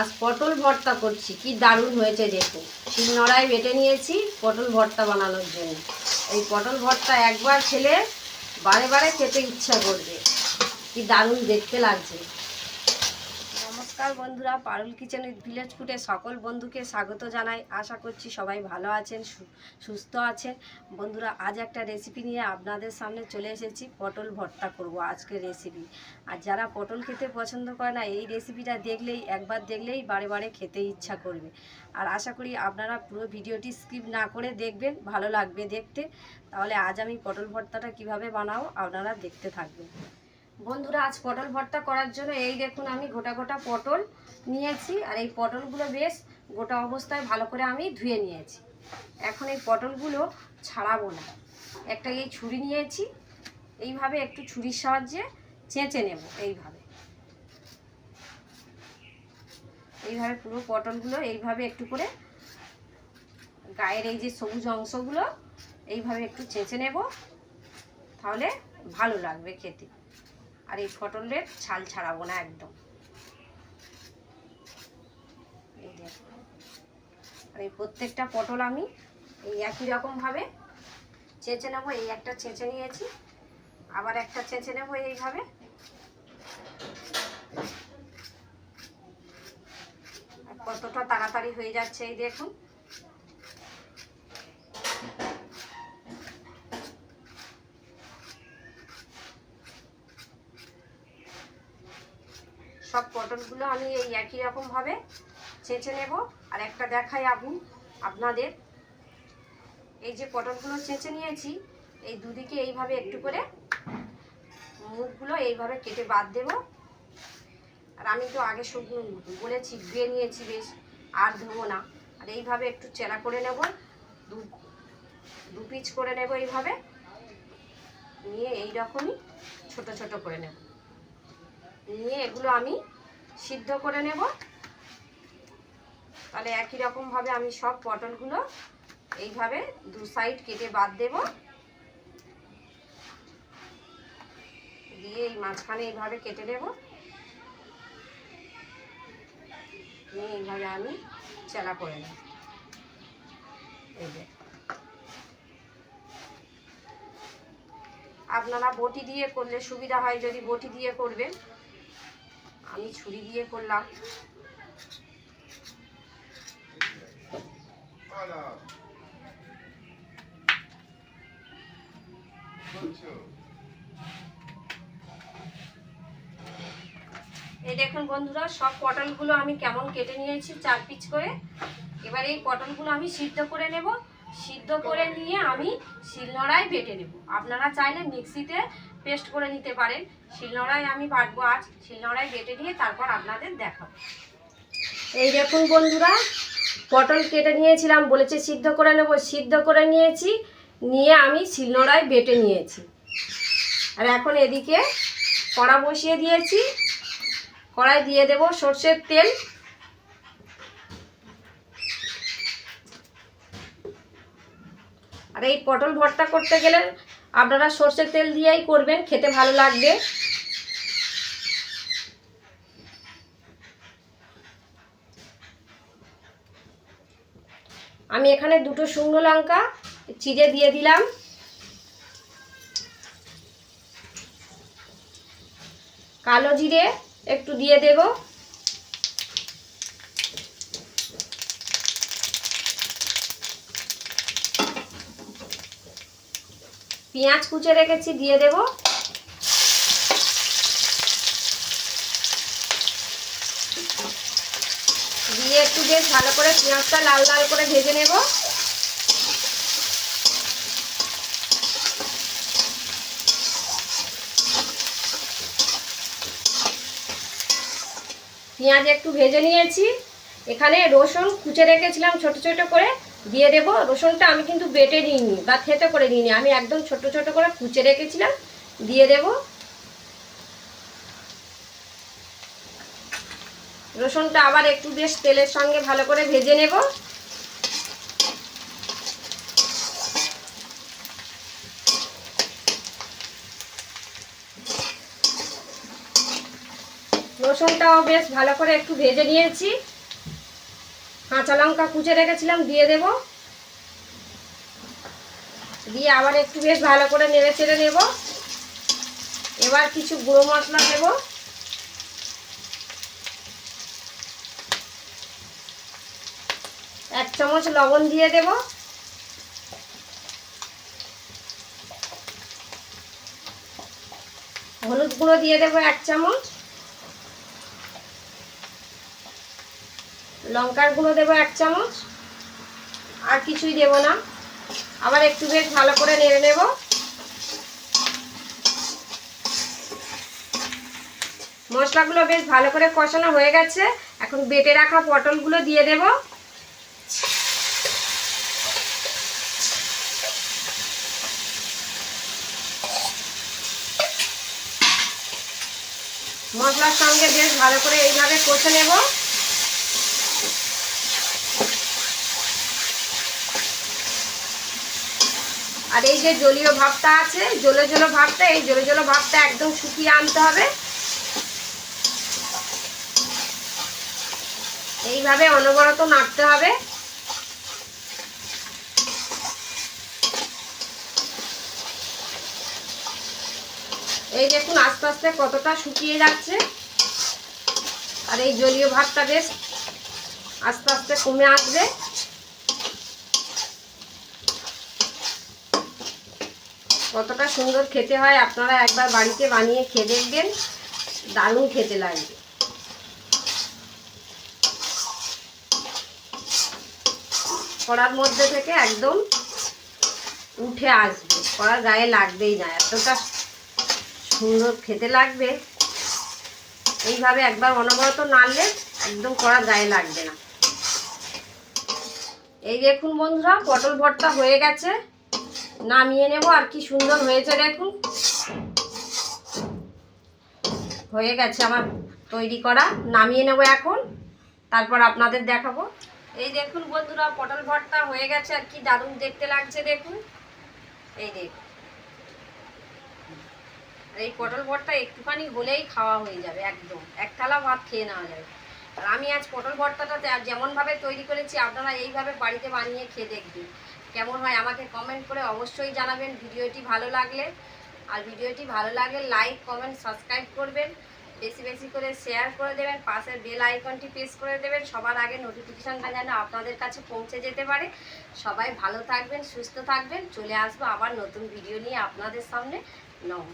আজ পটল ভর্তা করছি, কি দারুণ হয়েছে দেখুন শিলনোড়ায় বেটে নিয়েছি, পটল ভর্তা বানানোর জন্য। এই পটল ভর্তা একবার খেলে বারে বারে খেতে ইচ্ছা করবে। কি দারুণ দেখতে লাগছে। নমস্কার বন্ধুরা, পারুল কিচেনের ভিলেজ ফুটে সকল বন্ধুকে স্বাগত জানাই। আশা করছি সবাই ভালো আছেন সুস্থ আছেন। বন্ধুরা, আজ একটা রেসিপি নিয়ে আপনাদের সামনে চলে এসেছি। পটল ভর্তা করব আজকের রেসিপি আর যারা পটল খেতে পছন্দ করে না, এই রেসিপিটা দেখলেই, একবার দেখলেই বারে বারে খেতে ইচ্ছা করবে। আর আশা করি আপনারা পুরো ভিডিওটি স্কিপ না করে দেখবেন, ভালো লাগবে দেখতে। তাহলে আজ আমি পটল ভর্তাটা কীভাবে বানাবো, আপনারা দেখতে থাকবেন। বন্ধুরা, আজ পটল ভর্তা করার জন্য এই দেখুন আমি গোটা গোটা পটল নিয়েছি আর এই পটলগুলো বেশ গোটা অবস্থায় ভালো করে আমি ধুয়ে নিয়েছি। এখন এই পটলগুলো ছাড়াবো না। একটা এই ছুরি নিয়েছি, এইভাবে একটু ছুরির সাহায্যে চেঁচে নেব এইভাবে। এইভাবে পুরো পটলগুলো এইভাবে একটু করে গায়ের এই যে সবুজ অংশগুলো এইভাবে একটু চেঁচে নেব, তাহলে ভালো লাগবে খেতে। আর এই পটলের ছাল ছাড়াবো না একদম। আর এই প্রত্যেকটা পটল আমি এই একই রকমভাবে চেঁচে নেব। এই একটা চেঁচে নিয়েছি, আবার একটা চেঁচে নেব এইভাবে। কতটা তাড়াতাড়ি হয়ে যাচ্ছে এই দেখুন। সব পটলগুলো আমি এই একই রকমভাবে চেঁচে নেব। আর একটা দেখাই আপনি আপনাদের। এই যে পটলগুলো ছেঁচে নিয়েছি, এই দুদিকে এইভাবে একটু করে মুখগুলো এইভাবে কেটে বাদ দেব। আর আমি তো আগে সব বলেছি, ধুয়ে নিয়েছি বেশ, আর ধোবো না। আর এইভাবে একটু চেরা করে নেব, দু দু পিচ করে নেব এইভাবে। নিয়ে এই রকমই ছোট ছোট করে নেব। নিয়ে এগুলো আমি সিদ্ধ করে নেব। তাহলে একই রকমভাবে আমি সব পটলগুলো এইভাবে দু সাইড কেটে বাদ দেব। দিয়ে এই মাঝখানে এইভাবে কেটে নেব। নিয়ে এইভাবে আমি চেলা করে নেব। আপনারা বটি দিয়ে করলে সুবিধা হয়, যদি বটি দিয়ে করবেন। আমি ছুরি দিয়ে করলাম। এই দেখুন বন্ধুরা, সব পটলগুলো আমি কেমন কেটে নিয়েছি চার পিচ করে। এবার এই পটলগুলো আমি সিদ্ধ করে নেব। সিদ্ধ করে নিয়ে আমি শিলনোড়ায় বেটে নেব। আপনারা চাইলে মিক্সিতে পেস্ট করে নিতে পারেন। শিলনোড়ায় আমি বাটবো আজ। শিলনোড়ায় বেটে নিয়ে তারপর আপনাদের দেখাবো। এই দেখুন বন্ধুরা, পটল কেটে নিয়েছিলাম, বলেছে সিদ্ধ করে নেব, সিদ্ধ করে নিয়েছি, নিয়ে আমি শিলনোড়ায় বেটে নিয়েছি। আর এখন এদিকে কড়া বসিয়ে দিয়েছি কড়াই দিয়ে দেব সর্ষের তেল। আর এই পটল ভর্তা করতে গেলে আপনারা সর্ষের তেল দিয়েই করবেন, খেতে ভালো লাগবে। আমি এখানে দুটো শুকনো লঙ্কা, চিড়ে দিয়ে দিলাম। কালো জিরে একটু দিয়ে দেব। পেঁয়াজ কুচে রেখেছি, দিয়ে দেব। দিয়ে একটু বেশ ভালো করে পেঁয়াজটা লাল লাল করে ভেজে নেব। পেঁয়াজ একটু ভেজে নিয়েছি। এখানে রসুন কুচে রেখেছিলাম ছোট ছোট করে। দিয়ে দেব। রসুনটা আমি কিন্তু বেটে নিইনি বা থেতে করে নিইনি। আমি একদম ছোট ছোট করে কুচে রেখেছিলাম। দিয়ে দেব। রসুনটা আবার একটু বেশ তেলের সঙ্গে ভালো করে ভেজে নেব। রসুনটাও বেশ ভালো করে একটু ভেজে নিয়েছি। কাঁচা লঙ্কা কুচে রেখেছিলাম, দিয়ে দেব। দিয়ে আবার একটু বেশ ভালো করে নেড়ে চেড়ে নেব। এবার কিছু গুঁড়ো মশলা দেব। এক চামচ লবণ দিয়ে দেব। হলুদ গুঁড়ো দিয়ে দেবো এক চামচ। লঙ্কার গুঁড়ো দেবো এক চামচ। আর কিছুই দেব না। আবার একটু বেশ ভালো করে নেড়ে নেব। মশলাগুলো বেশ ভালো করে কষানো হয়ে গেছে। এখন বেটে রাখা পটলগুলো দিয়ে দেব। মশলার সঙ্গে বেশ ভালো করে এইভাবে কষে নেব। আর এই যে জলীয় ভাবটা আছে, জলো জলো ভাবটা, এই জলো জলো ভাবটা একদম শুকিয়ে আনতে হবে। এইভাবে অনবরত নাড়তে হবে। এই দেখুন আস্তে আস্তে কতটা শুকিয়ে যাচ্ছে। আর এই জলীয় ভাবটা বেশ আস্তে আস্তে কমে আসবে। কতটা সুন্দর খেতে হয়, আপনারা একবার বাড়িতে বানিয়ে খেয়ে দেখবেন। দারুণ খেতে লাগবে। কড়ার মধ্যে থেকে একদম উঠে আসবে। কড়ার গায়ে লাগবেই না, এতটা সুন্দর খেতে লাগবে। এইভাবে একবার অনবরত নাড়লে একদম কড়ার গায়ে লাগবে না। এই দেখুন বন্ধুরা, পটল ভর্তা হয়ে গেছে। নামিয়ে নেব, আর কি সুন্দর হয়েছে দেখুন। হয়ে গেছে আমার তৈরি করা। নামিয়ে নেব এখন। তারপর আপনাদের দেখাবো। এই দেখুন বন্ধুরা, পটল ভর্তা হয়ে গেছে, আর কি দারুণ দেখতে লাগছে দেখুন। এই দেখুন। আর এই পটল ভর্তা একটুখানি হলেই খাওয়া হয়ে যাবে, একদম। এক থালা ভাত খেয়ে নেওয়া যাবে। আর আমি আজ পটল ভর্তাটা যেমনভাবে তৈরি করেছি, আপনারা এইভাবে বাড়িতে বানিয়ে খেয়ে দেখবেন। কেমন হয় আমাকে কমেন্ট করে অবশ্যই জানাবেন ভিডিওটি ভালো লাগলে। আর ভিডিওটি ভালো লাগলে লাইক কমেন্ট সাবস্ক্রাইব করবেন। বেশি বেশি করে শেয়ার করে দেবেন, পাশের বেল আইকনটি প্রেস করে দেবেন। সবার আগে নোটিফিকেশানটা যেন আপনাদের কাছে পৌঁছে যেতে পারে। সবাই ভালো থাকবেন, সুস্থ থাকবেন। চলে আসব আবার নতুন ভিডিও নিয়ে আপনাদের সামনে। নমস্কার।